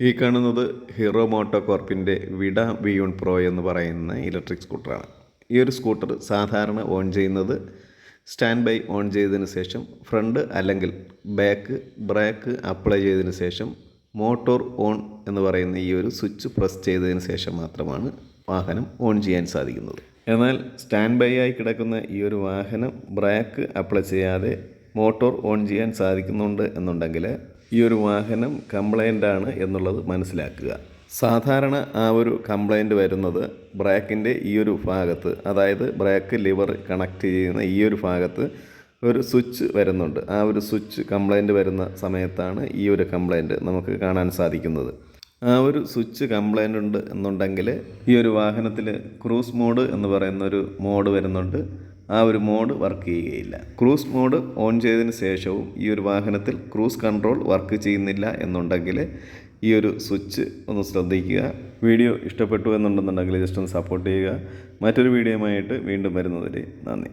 ഈ കാണുന്നത് hero moto കോർപ്പിന്റെ വിഡ വിയൂൺ പ്രോ എന്ന് പറയുന്ന ഇലക്ട്രിക് സ്കൂട്ടറാണ്. ഈ ഒരു സ്കൂട്ടർ സാധാരണ ഓൺ ചെയ്യുന്നത് സ്റ്റാൻഡ് ബൈ ഓൺ ചെയ്തതിന് ശേഷം ഫ്രണ്ട് അല്ലെങ്കിൽ ബാക്ക് ബ്രേക്ക് അപ്ലൈ ചെയ്തതിന് ശേഷം മോട്ടോർ ഓൺ എന്ന് പറയുന്ന ഈ ഒരു സ്വിച്ച് പ്രസ് ചെയ്തതിന് ശേഷം മാത്രമാണ് വാഹനം ഓൺ ചെയ്യാൻ സാധിക്കുന്നത്. എന്നാൽ സ്റ്റാൻഡ് ബൈ ആയി കിടക്കുന്ന ഈ ഒരു വാഹനം ബ്രേക്ക് അപ്ലൈ ചെയ്യാതെ മോട്ടോർ ഓൺ ചെയ്യാൻ സാധിക്കുന്നുണ്ട് എന്നുണ്ടെങ്കിൽ ഈ ഒരു വാഹനം കംപ്ലൈന്റാണ് എന്നുള്ളത് മനസ്സിലാക്കുക. സാധാരണ ആ ഒരു കംപ്ലൈന്റ് വരുന്നത് ബ്രേക്കിന്റെ ഈ ഒരു ഭാഗത്ത് അതായത് ബ്രേക്ക് ലിവർ കണക്ട് ചെയ്യുന്ന ഈ ഒരു ഭാഗത്ത് ഒരു സ്വിച്ച് വരുന്നുണ്ട്. ആ ഒരു സ്വിച്ച് കംപ്ലൈന്റ് വരുന്ന സമയത്താണ് ഈ ഒരു കംപ്ലൈന്റ് നമുക്ക് കാണാൻ സാധിക്കുന്നത്. ആ ഒരു സ്വിച്ച് കംപ്ലൈന്റ് ഉണ്ട് എന്നുണ്ടെങ്കിൽ ഈ ഒരു വാഹനത്തിൽ ക്രൂസ് മോഡ് എന്ന് പറയുന്ന ഒരു മോഡ് വരുന്നുണ്ട്. ആ ഒരു മോഡ് വർക്ക് ചെയ്യുകയില്ല. ക്രൂസ് മോഡ് ഓൺ ചെയ്തതിന് ശേഷവും ഈ ഒരു വാഹനത്തിൽ ക്രൂസ് കൺട്രോൾ വർക്ക് ചെയ്യുന്നില്ല എന്നുണ്ടെങ്കിൽ ഈ ഒരു സ്വിച്ച് ഒന്ന് ശ്രദ്ധിക്കുക. വീഡിയോ ഇഷ്ടപ്പെട്ടു എന്നുണ്ടെന്നുണ്ടെങ്കിൽ ജസ്റ്റ് ഒന്ന് സപ്പോർട്ട് ചെയ്യുക. മറ്റൊരു വീഡിയോയുമായിട്ട് വീണ്ടും വരുന്നതിൽ നന്ദി.